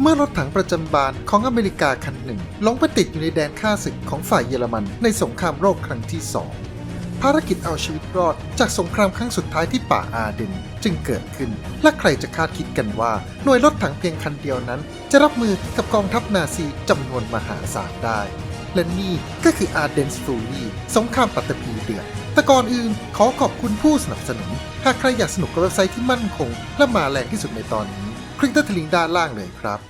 เมื่อรถถังประจำบานของอเมริกาคันหนึ่งลงไปติดอยู่ในแดนฆ่าศึกของฝ่ายเยอรมันในสงครามโลกครั้งที่สองภารกิจเอาชีวิตรอดจากสงครามครั้งสุดท้ายที่ป่าอาเดนจึงเกิดขึ้น และใครจะคาดคิดกันว่า หน่วยรถถังเพียงคันเดียวนั้น จะรับมือกับกองทัพนาซีจำนวนมหาศาลได้ และนี่ก็คืออาเดนส t ูรีสงครามปัตตภีเดือดแต่ก่อนอื่นขอขอบคุณผู้สนับสนุน หากใครอยากสนุกกับเว็บไซต์ที่มั่นคง และมาแรงที่สุดในตอนนี้ คลิกที่ลิงก์ด้านล่างเลยครับ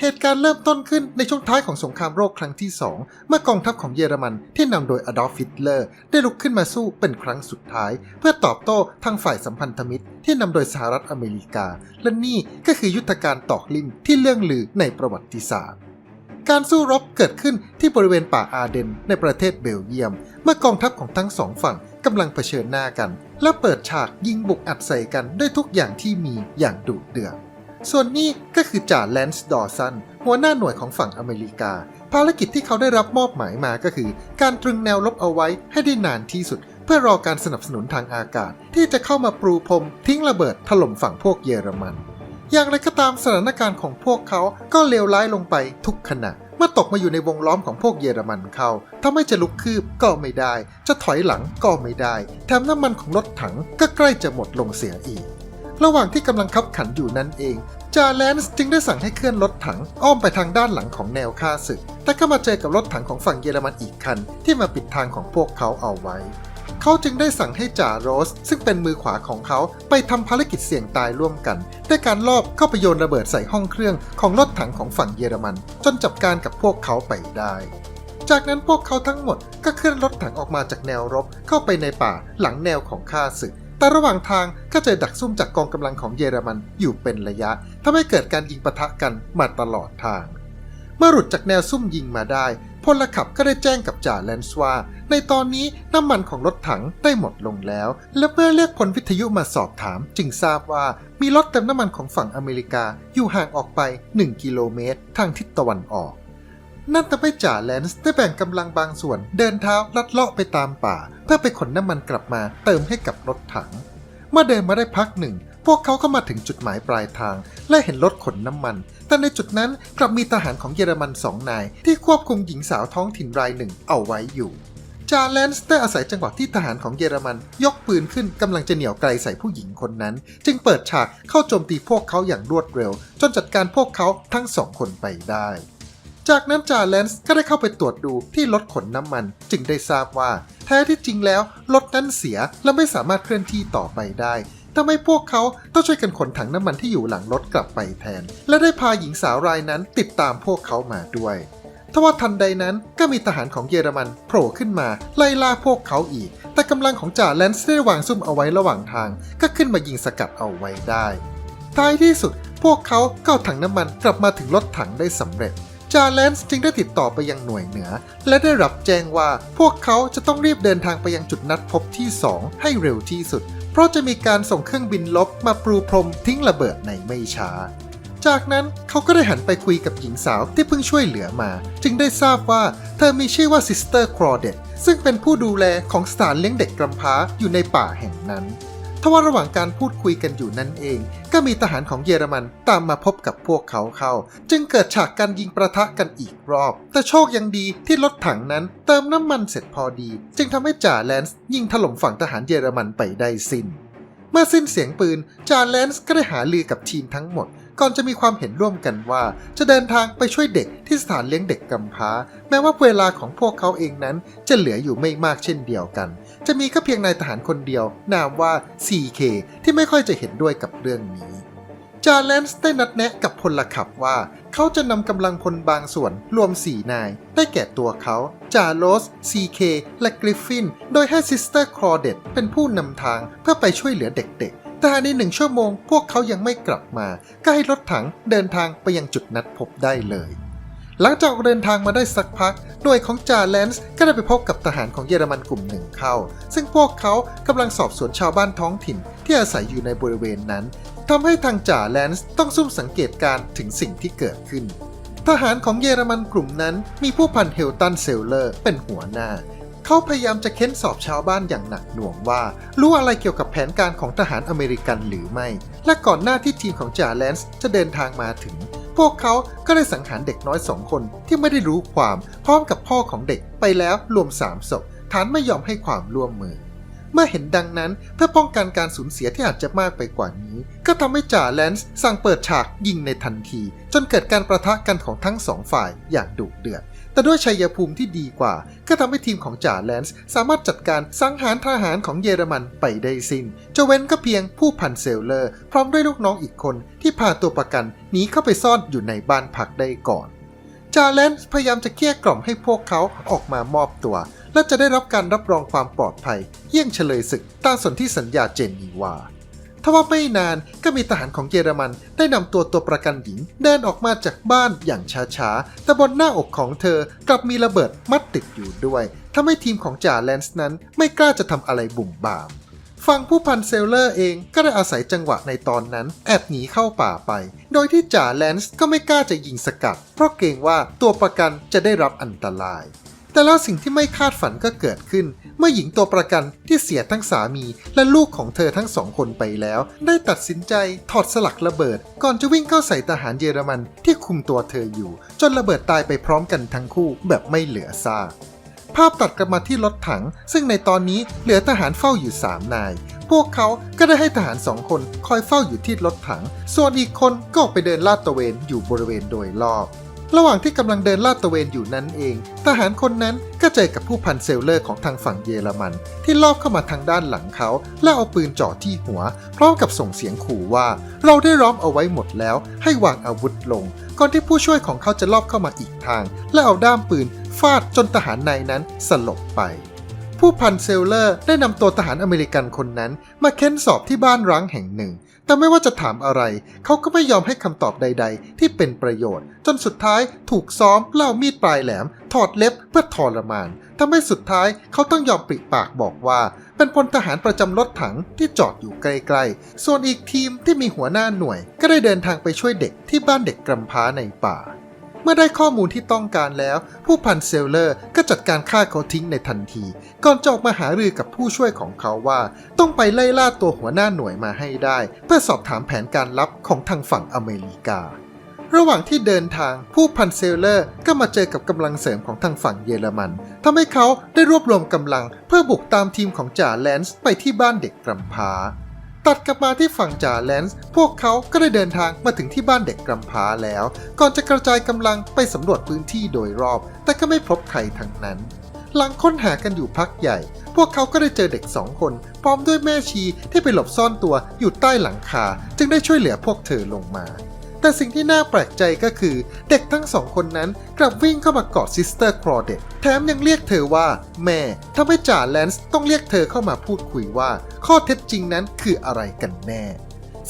เหตุการณ์เริ่มต้นขึ้นในช่วงท้ายของสงครามโลกครั้งที่ 2 เมื่อกองทัพของเยอรมันที่นำโดยอดอล์ฟฮิตเลอร์ ได้ลุกขึ้นมาสู้เป็นครั้งสุดท้าย เพื่อตอบโต้ทางฝ่ายสัมพันธมิตร ที่นำโดยสหรัฐอเมริกา และนี่ก็คือยุทธการตอกลิ่มที่เลื่องลือในประวัติศาสตร์การสู้รบเกิดขึ้นที่บริเวณป่าอาเดนในประเทศเบลเยียม เมื่อกองทัพของทั้งสองฝั่ง กำลังเผชิญหน้ากัน และเปิดฉากยิงบุกอัดใส่กันด้วยทุกอย่างที่มีอย่างดุเดือดส่วนนี้ก็คือจ่าแลนซ์ดอสันหัวหน้าหน่วยของฝั่งอเมริกา ภารกิจที่เขาได้รับมอบหมายมาก็คือ การตรึงแนวรบเอาไว้ให้ได้นานที่สุด เพื่อรอการสนับสนุนทางอากาศ ที่จะเข้ามาปรูพรมทิ้งระเบิดถล่มฝั่งพวกเยอรมัน อย่างไรก็ตามสถานการณ์ของพวกเขาก็เลวร้ายลงไปทุกขณะ มื่อตกมาอยู่ในวงล้อมของพวกเยอรมันเข้าถ้าไม่จะลุกคืบก็ไม่ได้ จะถอยหลังก็ไม่ได้ แถมน้ำมันของรถถังก็ใกล้จะหมดลงเสียอีก ระหว่างที่กำลังขับขันอยู่นั่นเอง จาแลนส์จึงได้สั่งให้เคลื่อนรถถังอ้อมไปทางด้านหลังของแนวฆ่าศึก แต่ก็มาเจอกับรถถังของฝั่งเยอรมันอีกคันที่มาปิดทางของพวกเขาเอาไว้ เขาจึงได้สั่งให้จ่าโรส ซึ่งเป็นมือขวาของเขาไปทำภารกิจเสี่ยงตายร่วมกันด้วยการลอบเข้าไปโยนระเบิดใส่ห้องเครื่องของรถถังของฝั่งเยอรมัน จนจับการกับพวกเขาไปได้ จากนั้นพวกเขาทั้งหมดก็เคลื่อนรถถังออกมาจากแนวรบเข้าไปในป่าหลังแนวของข้าศึกแต่ระหว่างทางก็เจอดักซุ่มจากกองกำลังของเยอรมันอยู่เป็นระยะทำให้เกิดการยิงปะทะกันมาตลอดทาง เมื่อหลุดจากแนวซุ่มยิงมาได้ พลขับก็ได้แจ้งกับจ่าแลนส์ว่า ในตอนนี้น้ำมันของรถถังได้หมดลงแล้ว และเมื่อเรียกพลวิทยุมาสอบถาม จึงทราบว่ามีรถเต็มน้ำมันของฝั่งอเมริกาอยู่ห่างออกไป 1 กิโลเมตร ทางทิศตะวันออก นั่นทำให้จ่าแลนส์ได้แบ่งกำลังบางส่วน เดินเท้าลัดเลาะไปตามป่า เพื่อไปขนน้ำมันกลับมาเติมให้กับรถถัง เมื่อเดินมาได้พักหนึ่ง พวกเขาก็มาถึงจุดหมายปลายทาง และเห็นรถขนน้ำมัน แต่ในจุดนั้นกลับมีทหารของเยอรมันสองนาย ที่ควบคุมหญิงสาวท้องถิ่นรายหนึ่งเอาไว้อยู่ จาแลนส์ได้อาศัยจังหวะที่ทหารของเยอรมันยกปืนขึ้นกำลังจะเหนี่ยวไกลใส่ผู้หญิงคนนั้น จึงเปิดฉากเข้าโจมตีพวกเขาอย่างรวดเร็ว จนจัดการพวกเขาทั้งสองคนไปได้จากนั้นจาแลนส์ก็ได้เข้าไปตรวจดูที่รถขนน้ำมัน จึงได้ทราบว่า แท้ที่จริงแล้วรถนั้นเสียและไม่สามารถเคลื่อนที่ต่อไปได้ ทำให้พวกเขาต้องช่วยกันขนถังน้ำมันที่อยู่หลังรถกลับไปแทน และได้พาหญิงสาวรายนั้นติดตามพวกเขามาด้วยทว่าทันใดนั้นก็มีทหารของเยอรมันโผล่ขึ้นมาไล่ล่าพวกเขาอีก แต่กำลังของจ่าแลนส์ได้วางซุ่มเอาไว้ระหว่างทาง ก็ขึ้นมายิงสกัดเอาไว้ได้ ท้ายที่สุดพวกเขาก็ถังน้ำมันกลับมาถึงรถถังได้สำเร็จ จาแลนส์จึงได้ติดต่อไปยังหน่วยเหนือ และได้รับแจ้งว่าพวกเขาจะต้องรีบเดินทางไปยังจุดนัดพบที่ 2 ให้เร็วที่สุด เพราะจะมีการส่งเครื่องบินลบมาปรูพรมทิ้งระเบิดในไม่ช้า จากนั้นเขาก็ได้หันไปคุยกับหญิงสาวที่เพิ่งช่วยเหลือมา จึงได้ทราบว่าเธอมีชื่อว่าซิสเตอร์ครอเดตซึ่งเป็นผู้ดูแลของสถานเลี้ยงเด็กกำพร้าอยู่ในป่าแห่งนั้น ทว่าระหว่างการพูดคุยกันอยู่นั่นเอง ก็มีทหารของเยอรมันตามมาพบกับพวกเขาเข้า จึงเกิดฉากการยิงประทะกันอีกรอบ แต่โชคยังดีที่รถถังนั้นเติมน้ำมันเสร็จพอดี จึงทำให้จ่าแลนซ์ยิงถล่มฝั่งทหารเยอรมันไปได้สิ้น เมื่อสิ้นเสียงปืนจ่าแลนซ์ก็ได้หาลือกับทีมทั้งหมด ก่อนจะมีความเห็นร่วมกันว่า จะเดินทางไปช่วยเด็กที่สถานเลี้ยงเด็กกำพร้า แม้ว่าเวลาของพวกเขาเองนั้นจะเหลืออยู่ไม่มากเช่นเดียวกัน จะมีก็เพียงนายทหารคนเดียวนามว่า CK ที่ไม่ค่อยจะเห็นด้วยกับเรื่องนี้จาแลนส์ได้นัดแนะกับพลขับว่า เขาจะนำกำลังพลบางส่วนรวม 4 นาย ได้แก่ตัวเขาจาโรส CK และกริฟฟิน โดยให้ซิสเตอร์ครอเดตเป็นผู้นำทางเพื่อไปช่วยเหลือเด็กๆ แต่ในหนึ่งชั่วโมงพวกเขายังไม่กลับมา ก็ให้รถถังเดินทางไปยังจุดนัดพบได้เลย หลังจากเดินทางมาได้สักพัก หน่วยของจ่าแลนส์ก็ได้ไปพบกับทหารของเยอรมันกลุ่มหนึ่งเข้า ซึ่งพวกเขากำลังสอบสวนชาวบ้านท้องถิ่นที่อาศัยอยู่ในบริเวณนั้นทำให้ทางจ่าแลนส์ต้องซุ่มสังเกตการ์ถึงสิ่งที่เกิดขึ้น ทหารของเยอรมันกลุ่มนั้นมีผู้พันเฮลตันเซลเลอร์เป็นหัวหน้า เขาพยายามจะเค้นสอบชาวบ้านอย่างหนักหน่วงว่า รู้อะไรเกี่ยวกับแผนการของทหารอเมริกันหรือไม่ และก่อนหน้าที่ทีมของจ่าแลนซ์จะเดินทางมาถึง พวกเขาก็ได้สังหารเด็กน้อยสองคนที่ไม่ได้รู้ความพร้อมกับพ่อของเด็กไปแล้วรวมสามศพฐานไม่ยอมให้ความร่วมมือ เมื่อเห็นดังนั้นเพื่อป้องกันการสูญเสียที่อาจจะมากไปกว่านี้ ก็ทำให้จ่าแลนซ์สั่งเปิดฉากยิงในทันที จนเกิดการประทะกันของทั้งสองฝ่ายอย่างดุเดือด แต่ด้วยชัยภูมิที่ดีกว่า ก็ทำให้ทีมของจ่าแลนซ์สามารถจัดการสังหารทหารของเยอรมันไปได้สิ้นจะเว้นก็เพียงผู้พันเซลเลอร์ พร้อมด้วยลูกน้องอีกคนที่พาตัวประกันหนีเข้าไปซ่อนอยู่ในบ้านพักได้ก่อนจาแลนซ์พยายามจะเกลี้ยกล่อมให้พวกเขาออกมามอบตัว และจะได้รับการรับรองความปลอดภัย เยี่ยงเฉลยศึกตามสนธิสัญญาเจนีวา ทว่าไม่นานก็มีทหารของเยอรมันได้นำตัวตัวประกันหญิงเดินออกมาจากบ้านอย่างช้าๆ แต่บนหน้าอกของเธอกลับมีระเบิดมัดติดอยู่ด้วยทำให้ทีมของจ่าแลนซ์นั้นไม่กล้าจะทำอะไรบุ่มบามฝั่งผู้พันเซลเลอร์เองก็ได้อาศัยจังหวะในตอนนั้น แอบหนีเข้าป่าไป โดยที่จ่าแลนซ์ก็ไม่กล้าจะยิงสกัด เพราะเกรงว่าตัวประกันจะได้รับอันตราย แต่แล้วสิ่งที่ไม่คาดฝันก็เกิดขึ้น เมื่อหญิงตัวประกันที่เสียทั้งสามีและลูกของเธอทั้งสองคนไปแล้ว ได้ตัดสินใจถอดสลักระเบิด ก่อนจะวิ่งเข้าใส่ทหารเยอรมันที่คุมตัวเธออยู่ จนระเบิดตายไปพร้อมกันทั้งคู่แบบไม่เหลือซากภาพตัดกลับมาที่รถถัง ซึ่งในตอนนี้เหลือทหารเฝ้าอยู่ 3 นาย พวกเขาก็ได้ให้ทหารสองคนคอยเฝ้าอยู่ที่รถถัง ส่วนอีกคนก็ออกไปเดินลาดตระเวนอยู่บริเวณโดยรอบ ระหว่างที่กำลังเดินลาดตระเวนอยู่นั้นเอง ทหารคนนั้นก็เจอกับผู้พันเซลเลอร์ของทางฝั่งเยอรมัน ที่ลอบเข้ามาทางด้านหลังเขา และเอาปืนจ่อที่หัว พร้อมกับส่งเสียงขู่ว่า เราได้ล้อมเอาไว้หมดแล้ว ให้วางอาวุธลง ก่อนที่ผู้ช่วยของเขาจะลอบเข้ามาอีกทาง และเอาด้ามปืนฟาดจนทหารนายนั้นสลบไปผู้พันเซลเลอร์ได้นำตัวทหารอเมริกันคนนั้น มาเค้นสอบที่บ้านร้างแห่งหนึ่ง แต่ไม่ว่าจะถามอะไร เขาก็ไม่ยอมให้คำตอบใด ๆ ที่เป็นประโยชน์ จนสุดท้ายถูกซ้อมเล่ามีดปลายแหลม ถอดเล็บเพื่อทรมานทำให้สุดท้ายเขาต้องยอมปริปากบอกว่า เป็นพลทหารประจำรถถังที่จอดอยู่ใกล้ๆส่วนอีกทีมที่มีหัวหน้าหน่วย ก็ได้เดินทางไปช่วยเด็กที่บ้านเด็กกำพร้าในป่า เมื่อได้ข้อมูลที่ต้องการแล้ว ผู้พันเซลเลอร์ก็จัดการฆ่าเขาทิ้งในทันที ก่อนจะออกมาหารือกับผู้ช่วยของเขาว่า ต้องไปไล่ล่าตัวหัวหน้าหน่วยมาให้ได้ เพื่อสอบถามแผนการลับของทางฝั่งอเมริการะหว่างที่เดินทางผู้พันเซลเลอร์ก็มาเจอกับกำลังเสริมของทางฝั่งเยอรมันทำให้เขาได้รวบรวมกำลังเพื่อบุกตามทีมของจ่าแลนซ์ไปที่บ้านเด็กกำพร้า ตัดกลับมาที่ฝั่งจ่าแลนซ์ พวกเขาก็ได้เดินทางมาถึงที่บ้านเด็กกำพร้าแล้ว ก่อนจะกระจายกำลังไปสำรวจพื้นที่โดยรอบ แต่ก็ไม่พบใครทั้งนั้น หลังค้นหากันอยู่พักใหญ่ พวกเขาก็ได้เจอเด็กสองคน พร้อมด้วยแม่ชีที่ไปหลบซ่อนตัวอยู่ใต้หลังคา จึงได้ช่วยเหลือพวกเธอลงมา แต่สิ่งที่น่าแปลกใจก็คือ เด็กทั้งสองคนนั้นกลับวิ่งเข้ามากอดซิสเตอร์ครอเดตแถมยังเรียกเธอว่า แม่ทำให้จ่าแลนซ์ต้องเรียกเธอเข้ามาพูดคุยว่า ข้อเท็จจริงนั้นคืออะไรกันแน่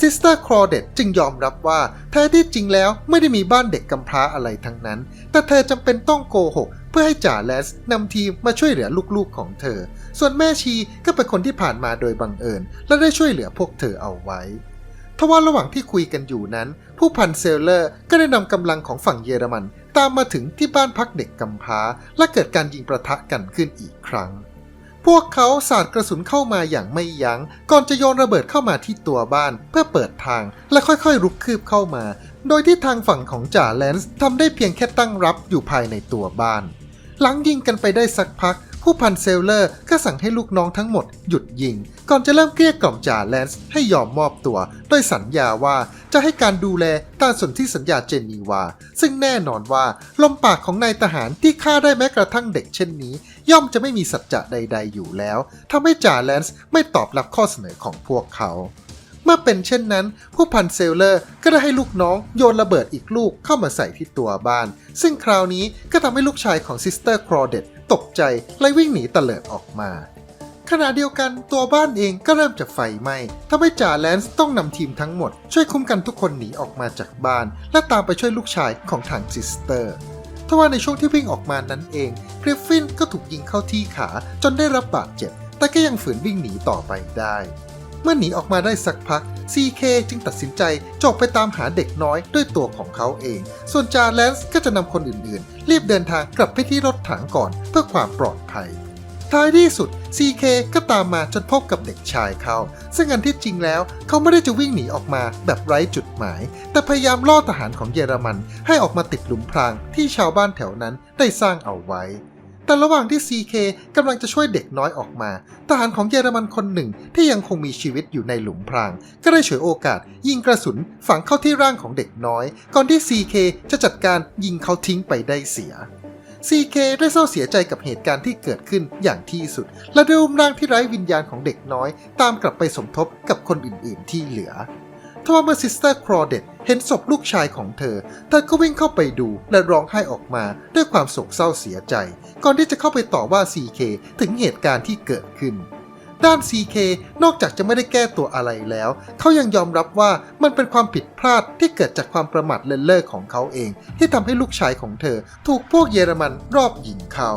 ซิสเตอร์ครอเดตจึงยอมรับว่าแท้ที่จริงแล้วไม่ได้มีบ้านเด็กกำพร้าอะไรทั้งนั้น แต่เธอจำเป็นต้องโกหก เพื่อให้จ่าแลนซ์นำทีมมาช่วยเหลือลูกๆของเธอ ส่วนแม่ชีก็เป็นคนที่ผ่านมาโดยบังเอิญ และได้ช่วยเหลือพวกเธอเอาไว้ ทว่าระหว่างที่คุยกันอยู่นั้น ผู้พันเซลเลอร์ก็ได้นำกำลังของฝั่งเยอรมัน ตามมาถึงที่บ้านพักเด็กกำพร้า และเกิดการยิงประทะกันขึ้นอีกครั้ง พวกเขาสาดกระสุนเข้ามาอย่างไม่ยัง้ง ก่อนจะโยนระเบิดเข้ามาที่ตัวบ้าน เพื่อเปิดทางและค่อยๆรุกคืบเข้ามา โดยที่ทางฝั่งของจ่าแลนซ์ทำได้เพียงแค่ตั้งรับอยู่ภายในตัวบ้าน หลังยิงกันไปได้สักพัก ผู้พันเซลเลอร์ก็สั่งให้ลูกน้องทั้งหมดหยุดยิง ก่อนจะเริ่มเกลี้ยกล่อมจ่าแลนซ์ให้ยอมมอบตัว โดยสัญญาว่าจะให้การดูแลตามสนธิสัญญาเจนีวา ซึ่งแน่นอนว่าลมปากของนายทหารที่ฆ่าได้แม้กระทั่งเด็กเช่นนี้ ย่อมจะไม่มีสัจจะใด ๆ อยู่แล้วทำให้จ่าแลนซ์ไม่ตอบรับข้อเสนอของพวกเขาเมื่อเป็นเช่นนั้น ผู้พันเซลเลอร์ก็ได้ให้ลูกน้องโยนระเบิดอีกลูกเข้ามาใส่ที่ตัวบ้าน ซึ่งคราวนี้ก็ทำให้ลูกชายของซิสเตอร์ครอเดต ตกใจและวิ่งหนีเตลิดออกมา ขณะเดียวกันตัวบ้านเองก็เริ่มจะไฟไหม้ทำให้จ่าแลนซ์ต้องนำทีมทั้งหมด ช่วยคุ้มกันทุกคนหนีออกมาจากบ้าน และตามไปช่วยลูกชายของทางซิสเตอร์ทว่าในช่วงที่วิ่งออกมานั้นเองกริฟฟินก็ถูกยิงเข้าที่ขาจนได้รับบาดเจ็บ แต่ก็ยังฝืนวิ่งหนีต่อไปได้ เมื่อหนีออกมาได้สักพัก CK จึงตัดสินใจจบไปตามหาเด็กน้อยด้วยตัวของเขาเอง ส่วนจาแลนซ์ก็จะนำคนอื่น รีบเดินทางกลับไปที่รถถังก่อนเพื่อความปลอดภัย ท้ายที่สุด CK ก็ตามมาจนพบกับเด็กชายเขา ซึ่งอันที่จริงแล้วเขาไม่ได้จะวิ่งหนีออกมาแบบไร้จุดหมาย แต่พยายามล่อทหารของเยอรมันให้ออกมาติดหลุมพรางที่ชาวบ้านแถวนั้นได้สร้างเอาไว้ แต่ระหว่างที่ CK กำลังจะช่วยเด็กน้อยออกมา ทหารของเยอรมันคนหนึ่งที่ยังคงมีชีวิตอยู่ในหลุมพราง ก็ได้ฉวยโอกาส ยิงกระสุนฝังเข้าที่ร่างของเด็กน้อย ก่อนที่ CK จะจัดการยิงเขาทิ้งไปได้เสีย CK ได้เศร้าเสียใจกับเหตุการณ์ที่เกิดขึ้นอย่างที่สุด และได้อุ้มร่างที่ไร้วิญญาณของเด็กน้อย ตามกลับไปสมทบกับคนอื่นๆที่เหลือ ทว่าเมื่อซิสเตอร์ครอเดตเห็นศพลูกชายของเธอ เธอก็วิ่งเข้าไปดูและร้องไห้ออกมาด้วยความโศกเศร้าเสียใจ ก่อนที่จะเข้าไปต่อว่า CK ถึงเหตุการณ์ที่เกิดขึ้น ด้าน CK นอกจากจะไม่ได้แก้ตัวอะไรแล้ว เขายังยอมรับว่ามันเป็นความผิดพลาดที่เกิดจากความประมาทเลินเล่อของเขาเอง ที่ทำให้ลูกชายของเธอ ถูกพวกเยอรมันรอบยิงเข้า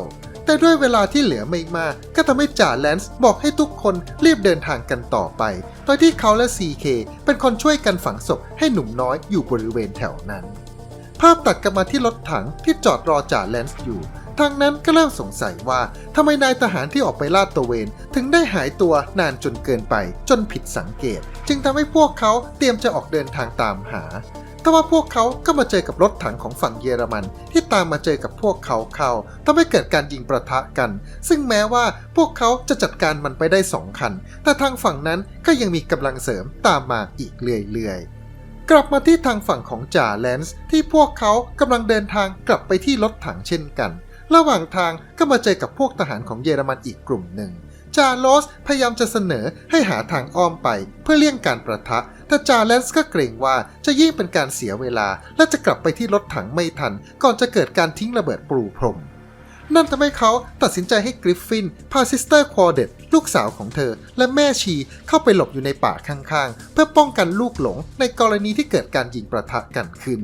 แต่ด้วยเวลาที่เหลือไม่มาก ก็ทำให้จ่าแลนซ์บอกให้ทุกคนรีบเดินทางกันต่อไป โดยที่เขาและ CK เป็นคนช่วยกันฝังศพให้หนุ่มน้อยอยู่บริเวณแถวนั้น ภาพตัดกลับมาที่รถถังที่จอดรอจ่าแลนซ์อยู่ ทางนั้นก็เริ่มสงสัยว่าทำไมนายทหารที่ออกไปลาดตระเวน ถึงได้หายตัวนานจนเกินไป จนผิดสังเกต จึงทำให้พวกเขาเตรียมจะออกเดินทางตามหา แต่ว่าพวกเขาก็มาเจอกับรถถังของฝั่งเยอรมัน ที่ตามมาเจอกับพวกเขาเข้าทำให้เกิดการยิงประทะกัน ซึ่งแม้ว่าพวกเขาจะจัดการมันไปได้สองคัน แต่ทางฝั่งนั้นก็ยังมีกำลังเสริมตามมาอีกเรื่อยๆกลับมาที่ทางฝั่งของจ่าแลนซ์ที่พวกเขากำลังเดินทางกลับไปที่รถถังเช่นกัน ระหว่างทางก็มาเจอกับพวกทหารของเยอรมันอีกกลุ่มหนึ่ง จาโลสพยายามจะเสนอให้หาทางอ้อมไปเพื่อเลี่ยงการประทะ แต่จาแลนส์ก็เกรงว่าจะยิ่งเป็นการเสียเวลา และจะกลับไปที่รถถังไม่ทัน ก่อนจะเกิดการทิ้งระเบิดปรูพรม นั่นทำให้เขาตัดสินใจให้กริฟฟินพาซิสเตอร์ควอเดตลูกสาวของเธอ และแม่ชีเข้าไปหลบอยู่ในป่าข้างๆ เพื่อป้องกันลูกหลงในกรณีที่เกิดการยิงประทะกันขึ้น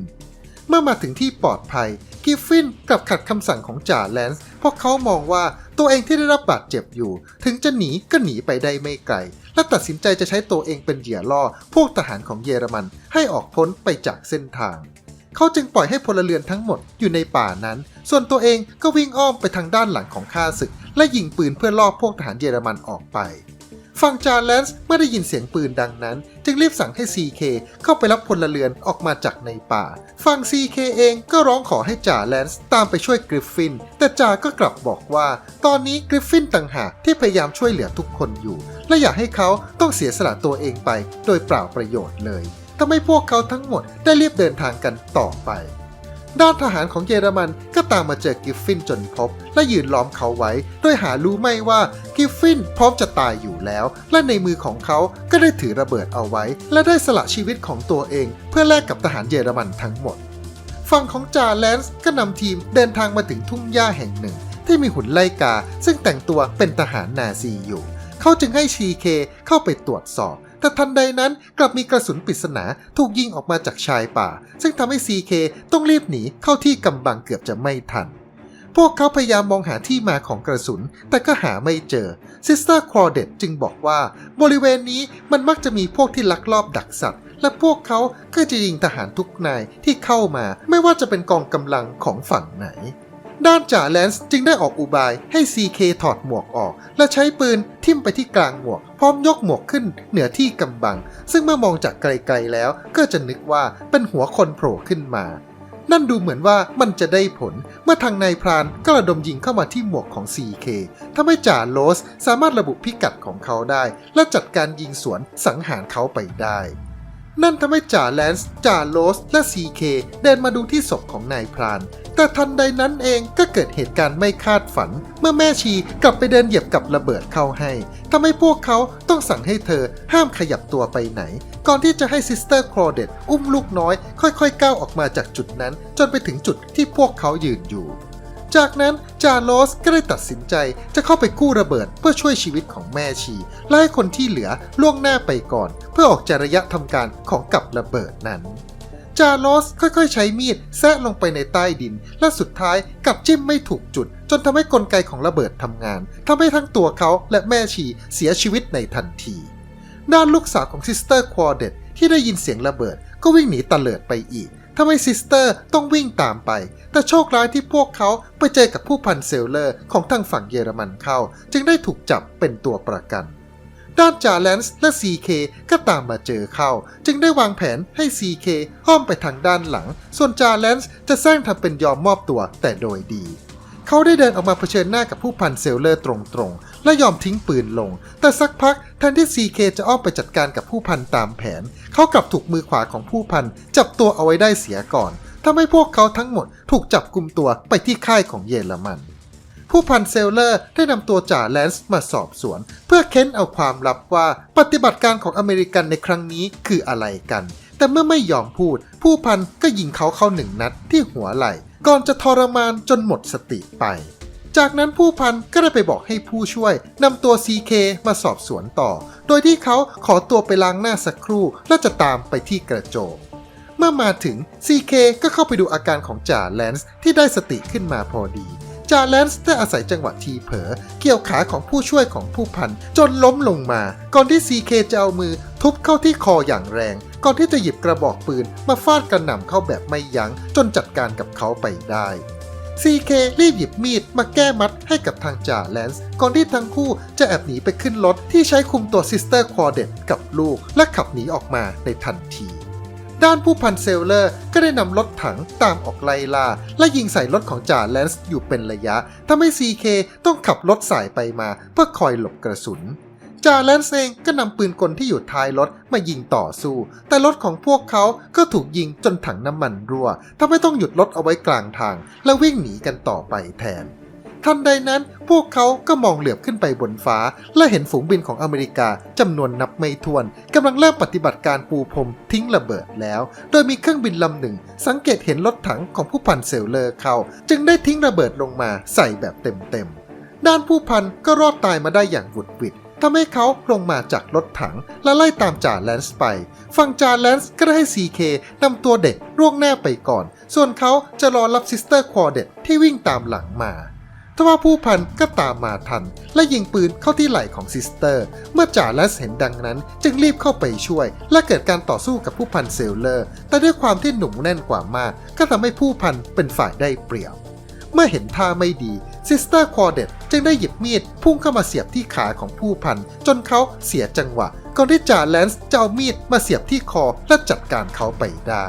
เมื่อมาถึงที่ปลอดภัย กิฟฟินกลับขัดคำสั่งของจ่าแลนซ์เพราะเขามองว่าตัวเองที่ได้รับบาดเจ็บอยู่ ถึงจะหนีก็หนีไปได้ไม่ไกล และตัดสินใจจะใช้ตัวเองเป็นเหยื่อล่อ พวกทหารของเยอรมันให้ออกพ้นไปจากเส้นทาง เขาจึงปล่อยให้พลเรือนทั้งหมดอยู่ในป่านั้น ส่วนตัวเองก็วิ่งอ้อมไปทางด้านหลังของข้าศึก และยิงปืนเพื่อล่อพวกทหารเยอรมันออกไป ฝั่งจาแลนซ์เมื่อได้ยินเสียงปืนดังนั้น จึงรีบสั่งให้ CK เข้าไปรับพลเรือนออกมาจากในป่า ฝั่ง CK เองก็ร้องขอให้จ่าแลนซ์ตามไปช่วยกริฟฟิน แต่จ่าก็กลับบอกว่า ตอนนี้กริฟฟินต่างหากที่พยายามช่วยเหลือทุกคนอยู่ และอยากให้เขาต้องเสียสละตัวเองไป โดยเปล่าประโยชน์เลยทำให้พวกเขาทั้งหมดได้เรียบเดินทางกันต่อไป ด้านทหารของเยอรมันก็ตามมาเจอกิฟฟินจนพบ และยืนล้อมเขาไว้ โดยหารู้ไม่ว่ากิฟฟินพร้อมจะตายอยู่แล้ว และในมือของเขาก็ได้ถือระเบิดเอาไว้ และได้สละชีวิตของตัวเอง เพื่อแลกกับทหารเยอรมันทั้งหมด ฝั่งของจาแลนซ์ก็นำทีมเดินทางมาถึงทุ่งหญ้าแห่งหนึ่ง ที่มีหุ่นไล่กา ซึ่งแต่งตัวเป็นทหารนาซีอยู่ เขาจึงให้ชีเคเข้าไปตรวจสอบ แต่ทันใดนั้นกลับมีกระสุนปริศนาถูกยิงออกมาจากชายป่า ซึ่งทำให้ CK ต้องรีบหนีเข้าที่กำบังเกือบจะไม่ทัน พวกเขาพยายามมองหาที่มาของกระสุน แต่ก็หาไม่เจอซิสเตอร์ครอเดตจึงบอกว่า บริเวณนี้มันมักจะมีพวกที่ลักลอบดักสัตว์ และพวกเขาก็จะยิงทหารทุกนายที่เข้ามา ไม่ว่าจะเป็นกองกำลังของฝั่งไหน ด้านจ่าแลนซ์จึงได้ออกอุบายให้ CK ถอดหมวกออก และใช้ปืนทิ่มไปที่กลางหมวก พร้อมยกหมวกขึ้นเหนือที่กำบัง ซึ่งเมื่อมองจากไกลๆแล้ว ก็จะนึกว่าเป็นหัวคนโผล่ขึ้นมา นั่นดูเหมือนว่ามันจะได้ผล เมื่อทางนายพรานก็ระดมยิงเข้ามาที่หมวกของ CK ทำให้จ่าโลสสามารถระบุพิกัดของเขาได้ และจัดการยิงสวนสังหารเขาไปได้ นั่นทำให้จ่าแลนซ์จ่าโลส และ CK เดินมาดูที่ศพของนายพราน แต่ทันใดนั้นเองก็เกิดเหตุการณ์ไม่คาดฝัน เมื่อแม่ชีกลับไปเดินเหยียบกับระเบิดเข้าให้ทำให้พวกเขาต้องสั่งให้เธอห้ามขยับตัวไปไหน ก่อนที่จะให้ซิสเตอร์ครอเดตอุ้มลูกน้อย ค่อยๆก้าวออกมาจากจุดนั้น จนไปถึงจุดที่พวกเขายืนอยู่ จากนั้นจาโลสก็ได้ตัดสินใจจะเข้าไปกู้ระเบิดเพื่อช่วยชีวิตของแม่ชี และให้คนที่เหลือล่วงหน้าไปก่อน เพื่อออกจากระยะทำการของกับระเบิดนั้นจาโลสค่อยๆ ใช้มีดแซะลงไปในใต้ดิน และสุดท้ายกับจิ้มไม่ถูกจุด จนทำให้กลไกของระเบิดทำงานทำให้ทั้งตัวเขาและแม่ชีเสียชีวิตในทันที ด้านลูกสาวของซิสเตอร์ควอเดตที่ได้ยินเสียงระเบิดก็วิ่งหนีตะเลิดไปอีก ทำให้ซิสเตอร์ต้องวิ่งตามไป แต่โชคร้ายที่พวกเขาไปเจอกับผู้พันเซลเลอร์ของทางฝั่งเยอรมันเข้า จึงได้ถูกจับเป็นตัวประกัน ด้านจาแลนส์และ CK ก็ตามมาเจอเข้า จึงได้วางแผนให้ CK อ้อมไปทางด้านหลัง ส่วนจาแลนส์จะแซงทำเป็นยอมมอบตัวแต่โดยดี เขาได้เดินออกมาเผชิญหน้ากับผู้พันเซลเลอร์ตรงๆ และยอมทิ้งปืนลง แต่สักพักแทนที่ CK จะอ้อมไปจัดการกับผู้พันตามแผน เขากลับถูกมือขวาของผู้พันจับตัวเอาไว้ได้เสียก่อนทำให้พวกเขาทั้งหมดถูกจับกลุ่มตัวไปที่ค่ายของเยอรมัน ผู้พันเซลเลอร์ได้นำตัวจ่าแลนส์มาสอบสวน เพื่อเค้นเอาความลับว่าปฏิบัติการของอเมริกันในครั้งนี้คืออะไรกัน แต่เมื่อไม่ยอมพูด ผู้พันก็ยิงเขาเข้าหนึ่งนัดที่หัวไหล่ ก่อนจะทรมานจนหมดสติไป จากนั้นผู้พันก็ได้ไปบอกให้ผู้ช่วยนำตัว CK มาสอบสวนต่อ โดยที่เขาขอตัวไปล้างหน้าสักครู่ และจะตามไปที่กระโจมเมื่อมาถึง CK ก็เข้าไปดูอาการของจ่าแลนส์ที่ได้สติขึ้นมาพอดีจ่าแลนส์ได้อาศัยจังหวะทีเผลอเกี่ยวขาของผู้ช่วยของผู้พันจนล้มลงมา ก่อนที่ CK จะเอามือทุบเข้าที่คออย่างแรง ก่อนที่จะหยิบกระบอกปืนมาฟาดกระหน่ำเข้าแบบไม่ยัง้งจนจัดการกับเขาไปได้ CK รีบหยิบมีดมาแก้มัดให้กับทางจ่าแลนส์ก่อนที่ทั้งคู่จะแอบหนีไปขึ้นรถที่ใช้คุมตัวซิสเตอร์ควอเดตกับลูก และขับหนีออกมาในทันที ด้านผู้พันเซลเลอร์ก็ได้นำรถถังตามออกไล่ล่า และยิงใส่รถของจ่าแลนส์อยู่เป็นระยะทำให้ CK ต้องขับรถสายไปมาเพื่อคอยหลบกระสุน จ่าแลนส์เองก็นำปืนกลที่อยู่ท้ายรถมายิงต่อสู้ แต่รถของพวกเขาก็ถูกยิงจนถังน้ำมันรั่วทำให้ต้องหยุดรถเอาไว้กลางทาง และวิ่งหนีกันต่อไปแทน ทันใดนั้นพวกเขาก็มองเหลือบขึ้นไปบนฟ้า และเห็นฝูงบินของอเมริกาจำนวนนับไม่ถ้วนกำลังเริ่มปฏิบัติการปูพรมทิ้งระเบิดแล้ว โดยมีเครื่องบินลำหนึ่ง สังเกตเห็นรถถังของผู้พันเซลเลอร์เขาจึงได้ทิ้งระเบิดลงมาใส่แบบเต็มๆด้านผู้พันก็รอดตายมาได้อย่างหวุดหวิด ทำให้เขาลงมาจากรถถังและไล่ตามจ่าแลนส์ไป ฝั่งจ่าแลนส์ก็ได้ให้ CK นำตัวเด็กล่วงหน้าไปก่อน ส่วนเขาจะรอรับซิสเตอร์ควอเดตที่วิ่งตามหลังมาทว่าผู้พันก็ตามมาทัน และยิงปืนเข้าที่ไหล่ของซิสเตอร์ เมื่อจ่าแลนส์เห็นดังนั้น จึงรีบเข้าไปช่วย และเกิดการต่อสู้กับผู้พันเซลเลอร์ แต่ด้วยความที่หนุ่มแน่นกว่ามาก ก็ทำให้ผู้พันเป็นฝ่ายได้เปรียบ เมื่อเห็นท่าไม่ดีซิสเตอร์ควอเดตจึงได้หยิบมีดพุ่งเข้ามาเสียบที่ขาของผู้พัน จนเขาเสียจังหวะ ก่อนที่จ่าแลนส์จะเอามีดมาเสียบที่คอและจัดการเขาไปได้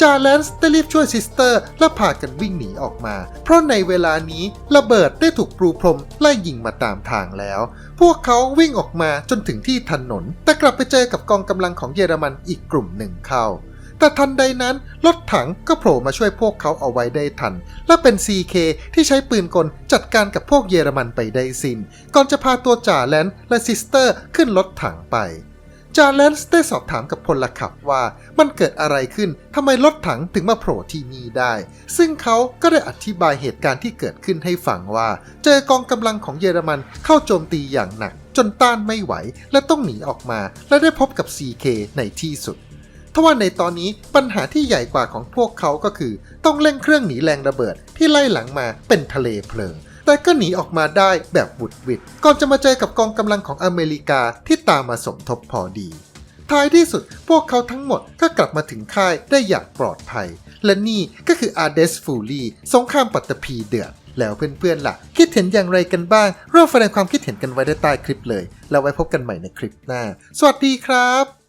จ่าแลนส์ได้รีบช่วยซิสเตอร์ และพากันวิ่งหนีออกมา เพราะในเวลานี้ระเบิดได้ถูกปรูพรมไล่ยิงมาตามทางแล้ว พวกเขาวิ่งออกมาจนถึงที่ถนน แต่กลับไปเจอกับกองกำลังของเยอรมันอีกกลุ่มหนึ่งเข้า แต่ทันใดนั้นรถถังก็โผล่มาช่วยพวกเขาเอาไว้ได้ทัน และเป็น CK ที่ใช้ปืนกลจัดการกับพวกเยอรมันไปได้สิน้น ก่อนจะพาตัวจ่าแลนส์และซิสเตอร์ขึ้นรถถังไปจาแลนส์ได้สอบถามกับพลขับว่ามันเกิดอะไรขึ้นทำไมรถถังถึงมาโผล่ที่นี่ได้ ซึ่งเขาก็ได้อธิบายเหตุการณ์ที่เกิดขึ้นให้ฟังว่า เจอกองกำลังของเยอรมันเข้าโจมตีอย่างหนัก จนต้านไม่ไหวและต้องหนีออกมา และได้พบกับ CK ในที่สุด ทว่าในตอนนี้ปัญหาที่ใหญ่กว่าของพวกเขาก็คือ ต้องเร่งเครื่องหนีแรงระเบิดที่ไล่หลังมาเป็นทะเลเพลิง แต่ก็หนีออกมาได้แบบบุดวิดก่อนจะมาเจอกับกองกำลังของอเมริกาที่ตามมาสมทบพอดี ท้ายที่สุดพวกเขาทั้งหมดก็กลับมาถึงค่ายได้อย่างปลอดภัย และนี่ก็คืออาร์เดสฟูลีสงครามปัตตภีเดือดแล้วเพื่อนๆล่ะ คิดเห็นอย่างไรกันบ้างร่วมแสดงความคิดเห็นกันไว้ได้ใต้คลิปเลย แล้วไว้พบกันใหม่ในคลิปหน้า สวัสดีครับ